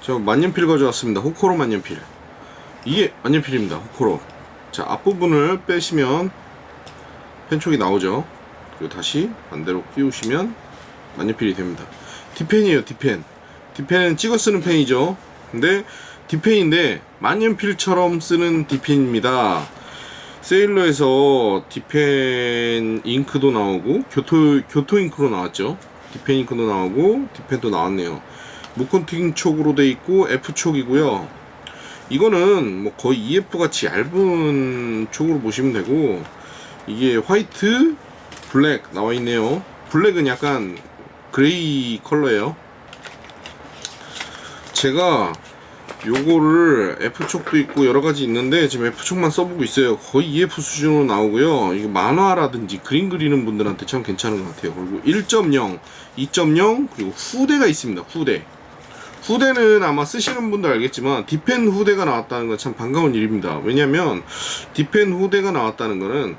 저 만년필 가져왔습니다. 호코로 만년필. 이게 만년필입니다. 호코로. 자, 앞부분을 빼시면 펜촉이 나오죠. 그리고 다시 반대로 끼우시면 만년필이 됩니다. 디펜이에요, 디펜. 디펜은 찍어 쓰는 펜이죠. 근데 디펜인데 만년필처럼 쓰는 디펜입니다. 세일러에서 디펜 잉크도 나오고 교토 교토 잉크로 나왔죠. 디펜 잉크도 나오고 디펜도 나왔네요. 무컨팅 촉으로 돼 있고 F 촉이고요. 이거는 뭐 거의 EF 같이 얇은 촉으로 보시면 되고 이게 화이트, 블랙 나와 있네요. 블랙은 약간 그레이 컬러예요. 제가 요거를 F촉도 있고 여러 가지 있는데 지금 F촉만 써보고 있어요. 거의 EF 수준으로 나오고요. 이거 만화라든지 그림 그리는 분들한테 참 괜찮은 것 같아요. 그리고 1.0, 2.0 그리고 후대가 있습니다. 후대. 후대는 아마 쓰시는 분들 알겠지만 디펜 후대가 나왔다는 건 참 반가운 일입니다. 왜냐면 디펜 후대가 나왔다는 거는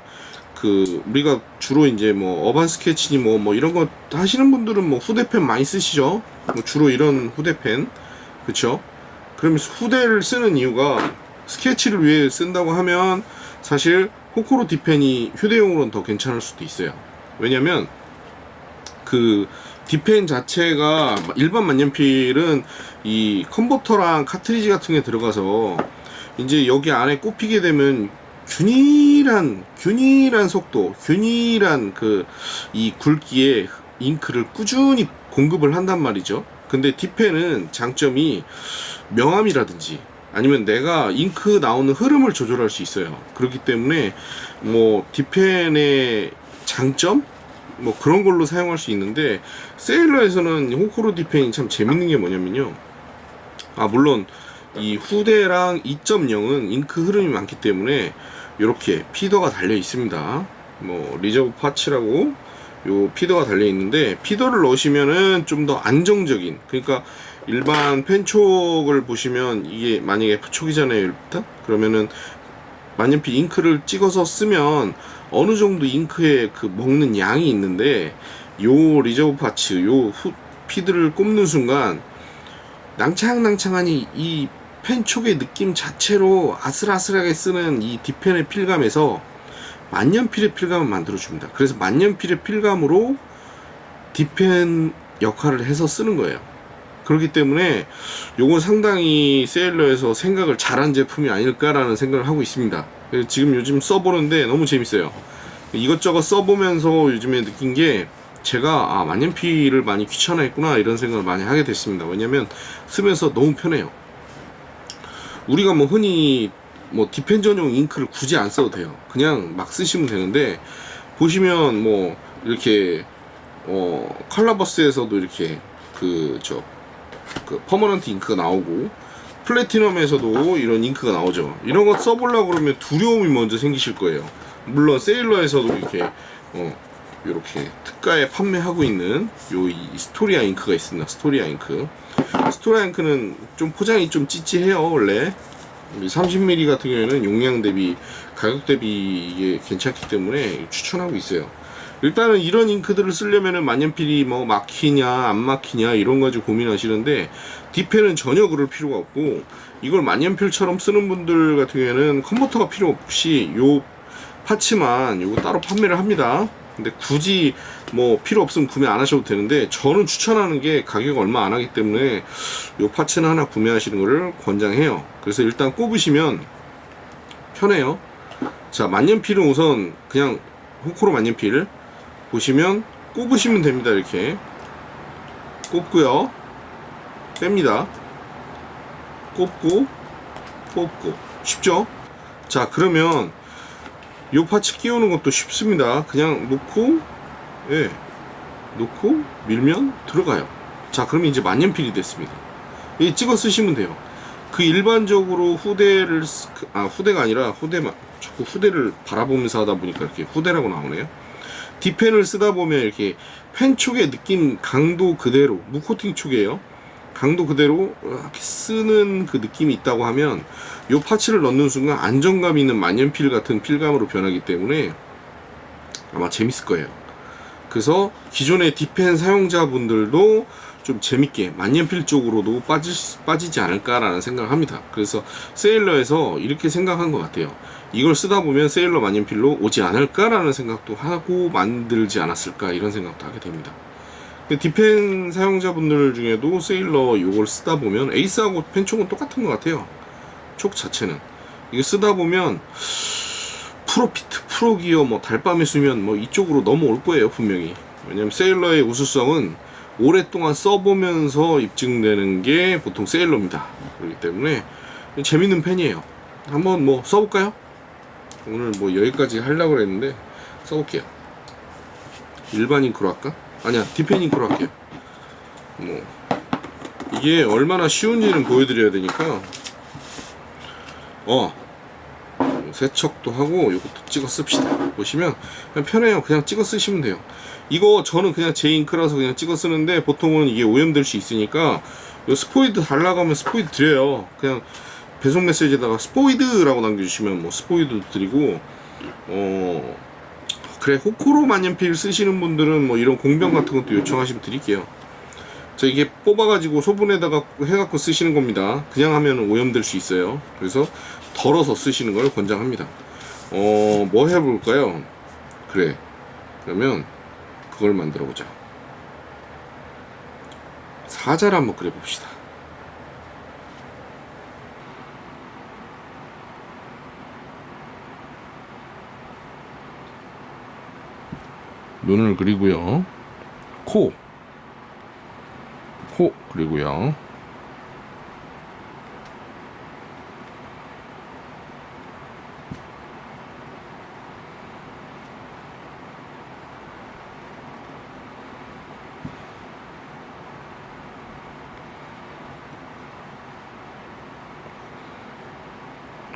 그 우리가 주로 이제 뭐 어반 스케치니 뭐 뭐 이런 거 하시는 분들은 뭐 후대펜 많이 쓰시죠. 뭐 주로 이런 후대펜 그쵸? 그러면 후대를 쓰는 이유가 스케치를 위해 쓴다고 하면 사실 호코로 디펜이 휴대용으로는 더 괜찮을 수도 있어요. 왜냐면 그 디펜 자체가 일반 만년필은 이 컨버터랑 카트리지 같은 게 들어가서 이제 여기 안에 꼽히게 되면 균일한 균일한 속도, 균일한 그 이 굵기에 잉크를 꾸준히 공급을 한단 말이죠. 근데 디펜은 장점이 명암이라든지 아니면 내가 잉크 나오는 흐름을 조절할 수 있어요. 그렇기 때문에 뭐 디펜의 장점 뭐 그런 걸로 사용할 수 있는데 세일러에서는 호코로 디펜이 참 재밌는 게 뭐냐면요. 아 물론 이 후대랑 2.0은 잉크 흐름이 많기 때문에 이렇게 피더가 달려 있습니다. 뭐 리저브 파츠라고 요 피더가 달려 있는데 피더를 넣으시면은 좀 더 안정적인 그러니까 일반 펜촉을 보시면 이게 만약에 F촉이잖아요 일단 그러면은 만년필 잉크를 찍어서 쓰면 어느 정도 잉크의 그 먹는 양이 있는데 요 리저브 파츠 요 후, 피드를 꼽는 순간 낭창낭창하니 이 펜촉의 느낌 자체로 아슬아슬하게 쓰는 이 디펜의 필감에서 만년필의 필감을 만들어줍니다. 그래서 만년필의 필감으로 디펜 역할을 해서 쓰는 거예요. 그렇기 때문에 요건 상당히 세일러에서 생각을 잘한 제품이 아닐까라는 생각을 하고 있습니다. 지금 요즘 써보는데 너무 재밌어요. 이것저것 써보면서 요즘에 느낀 게 제가 아 만년필을 많이 귀찮아했구나 이런 생각을 많이 하게 됐습니다. 왜냐면 쓰면서 너무 편해요. 우리가 뭐 흔히 뭐 디펜 전용 잉크를 굳이 안 써도 돼요. 그냥 막 쓰시면 되는데 보시면 뭐 이렇게 어 컬러버스에서도 이렇게 그저 그 퍼머넌트 잉크가 나오고 플래티넘에서도 이런 잉크가 나오죠. 이런 거 써보려고 그러면 두려움이 먼저 생기실 거예요. 물론 세일러에서도 이렇게 어 이렇게 특가에 판매하고 있는 요이 스토리아 잉크가 있습니다. 스토리아 잉크. 스토리아 잉크는 좀 포장이 좀 찌찌해요 원래. 30mm 같은 경우에는 용량 대비 가격 대비 이게 괜찮기 때문에 추천하고 있어요. 일단은 이런 잉크들을 쓰려면은 만년필이 뭐 막히냐 안 막히냐 이런 거 가지고 고민하시는데 디펜은 전혀 그럴 필요가 없고 이걸 만년필처럼 쓰는 분들 같은 경우에는 컨버터가 필요 없이 요 파츠만 요거 따로 판매를 합니다. 근데 굳이 뭐 필요 없으면 구매 안 하셔도 되는데 저는 추천하는 게 가격 얼마 안 하기 때문에 요 파츠는 하나 구매하시는 거를 권장해요. 그래서 일단 꼽으시면 편해요. 자, 만년필은 우선 그냥 호코로 만년필 보시면 꼽으시면 됩니다. 이렇게 꼽고요. 뺍니다. 꼽고 꼽고 쉽죠? 자, 그러면 요 파츠 끼우는 것도 쉽습니다. 그냥 놓고, 예, 놓고 밀면 들어가요. 자, 그러면 이제 만년필이 됐습니다. 이 찍어 쓰시면 돼요. 그 일반적으로 후대를, 쓰- 그- 아, 후대가 아니라 후대만, 자꾸 후대를 바라보면서 하다 보니까 이렇게 후대라고 나오네요. 디펜을 쓰다 보면 이렇게 펜 촉의 느낌 강도 그대로, 무코팅 촉이에요. 강도 그대로 이렇게 쓰는 그 느낌이 있다고 하면 요 파츠를 넣는 순간 안정감 있는 만년필 같은 필감으로 변하기 때문에 아마 재밌을 거예요. 그래서 기존의 디펜 사용자분들도 좀 재밌게 만년필 쪽으로도 빠지, 빠지지 않을까라는 생각을 합니다. 그래서 세일러에서 이렇게 생각한 것 같아요. 이걸 쓰다 보면 세일러 만년필로 오지 않을까라는 생각도 하고 만들지 않았을까 이런 생각도 하게 됩니다. 디펜 사용자분들 중에도 세일러 이걸 쓰다 보면 에이스하고 펜총은 똑같은 것 같아요. 촉 자체는 이거 쓰다 보면 프로피트, 프로기어, 뭐 달밤의 수면 뭐 이쪽으로 넘어올 거예요 분명히. 왜냐면 세일러의 우수성은 오랫동안 써보면서 입증되는 게 보통 세일러입니다. 그렇기 때문에 재밌는 펜이에요. 한번 뭐 써볼까요? 오늘 뭐 여기까지 하려고 했는데 써볼게요. 일반 잉크로 할까? 아니야 디펜 잉크로 할게요. 뭐 이게 얼마나 쉬운지는 보여드려야 되니까 어 세척도 하고 이것도 찍어 씁시다 보시면 그냥 편해요. 그냥 찍어 쓰시면 돼요. 이거 저는 그냥 제 잉크라서 그냥 찍어 쓰는데 보통은 이게 오염될 수 있으니까 요 스포이드 달라고 하면 스포이드 드려요. 그냥 배송 메시지에다가 스포이드라고 남겨주시면 뭐 스포이드 드리고 어 그래 호코로 만년필 쓰시는 분들은 뭐 이런 공병 같은 것도 요청하시면 드릴게요. 자 이게 뽑아가지고 소분에다가 해갖고 쓰시는 겁니다. 그냥 하면 오염될 수 있어요. 그래서 덜어서 쓰시는 걸 권장합니다 어 뭐 해볼까요? 그래. 그러면 그걸 만들어 보자. 사자를 한번 그려봅시다. 눈을 그리고요. 코. 코 그리고요.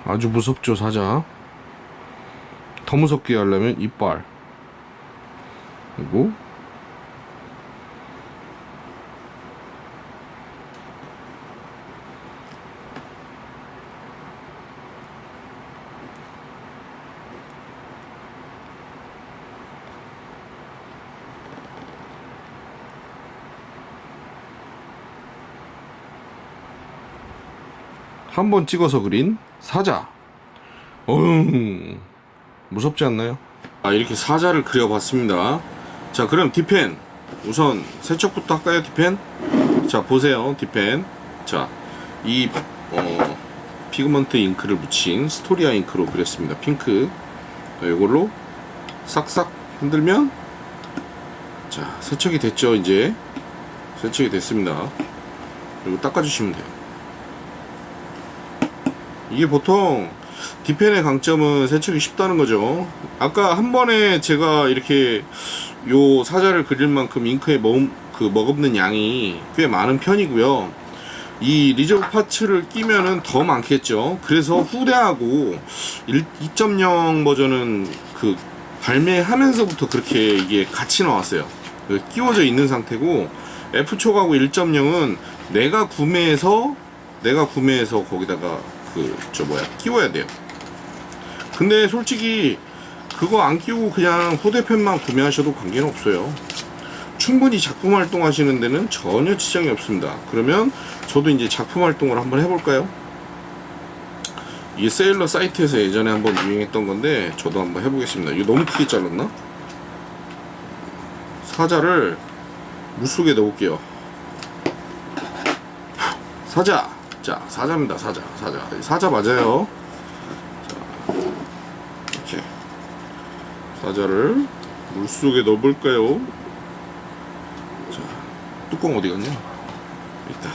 아주 무섭죠 사자. 더 무섭게 하려면 이빨. 그리고 한 번 찍어서 그린 사자. 어흥, 무섭지 않나요? 아, 이렇게 사자를 그려봤습니다. 자, 그럼 디펜. 우선 세척부터 할까요, 디펜? 자, 보세요, 디펜. 자, 이, 어, 피그먼트 잉크를 묻힌 스토리아 잉크로 그렸습니다. 핑크. 자, 이걸로 싹싹 흔들면, 자, 세척이 됐죠, 이제. 세척이 됐습니다. 그리고 닦아주시면 돼요. 이게 보통 디펜의 강점은 세척이 쉽다는 거죠. 아까 한 번에 제가 이렇게 요 사자를 그릴 만큼 잉크에 머금, 그 머금는 양이 꽤 많은 편이고요. 이 리저브 파츠를 끼면은 더 많겠죠. 그래서 후대하고 2.0 버전은 그 발매하면서부터 그렇게 이게 같이 나왔어요. 그 끼워져 있는 상태고 F촉하고 1.0은 내가 구매해서 내가 구매해서 거기다가 그 저 뭐야 끼워야 돼요. 근데 솔직히 그거 안 끼우고 그냥 후대편만 구매하셔도 관계는 없어요. 충분히 작품 활동하시는 데는 전혀 지장이 없습니다. 그러면 저도 이제 작품 활동을 한번 해볼까요? 이게 세일러 사이트에서 예전에 한번 유행했던 건데 저도 한번 해보겠습니다. 이거 너무 크게 잘랐나? 사자를 물속에 넣을게요. 사자! 자, 사자입니다, 사자. 사자. 사자 맞아요. 자, 이렇게. 사자를 물속에 넣어볼까요? 자, 뚜껑 어디 갔냐? 있다.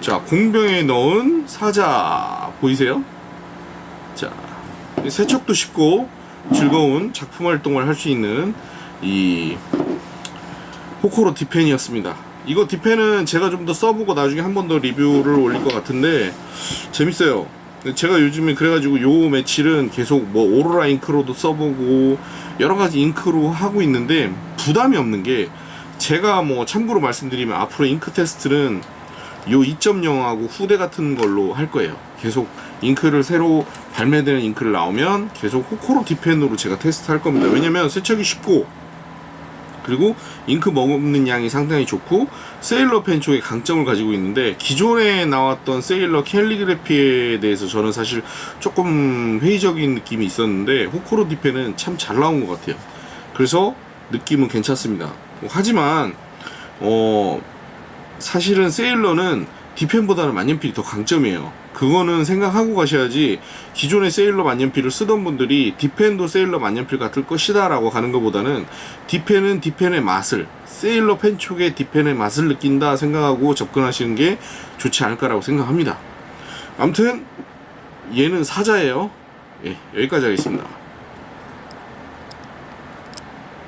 자, 공병에 넣은 사자. 보이세요? 자, 세척도 쉽고 즐거운 작품 활동을 할 수 있는 이 호코로 디펜이었습니다. 이거 디펜은 제가 좀 더 써보고 나중에 한 번 더 리뷰를 올릴 것 같은데 재밌어요. 제가 요즘에 그래가지고 요 며칠은 계속 뭐 오로라 잉크로도 써보고 여러 가지 잉크로 하고 있는데 부담이 없는 게 제가 뭐 참고로 말씀드리면 앞으로 잉크 테스트는 요 2.0하고 후대 같은 걸로 할 거예요. 계속 잉크를 새로 발매되는 잉크를 나오면 계속 호코로 디펜으로 제가 테스트 할 겁니다. 왜냐면 세척이 쉽고 그리고 잉크 머금는 양이 상당히 좋고 세일러 펜 쪽에 강점을 가지고 있는데 기존에 나왔던 세일러 캘리그래피에 대해서 저는 사실 조금 회의적인 느낌이 있었는데 호코로 디펜은 참 잘 나온 것 같아요. 그래서 느낌은 괜찮습니다. 하지만 어 사실은 세일러는 디펜보다는 만년필이 더 강점이에요. 그거는 생각하고 가셔야지 기존의 세일러 만년필을 쓰던 분들이 디펜도 세일러 만년필 같을 것이다 라고 가는 것보다는 디펜은 디펜의 맛을 세일러 펜 촉의 디펜의 맛을 느낀다 생각하고 접근하시는 게 좋지 않을까라고 생각합니다. 아무튼 얘는 사자예요. 예, 여기까지 하겠습니다.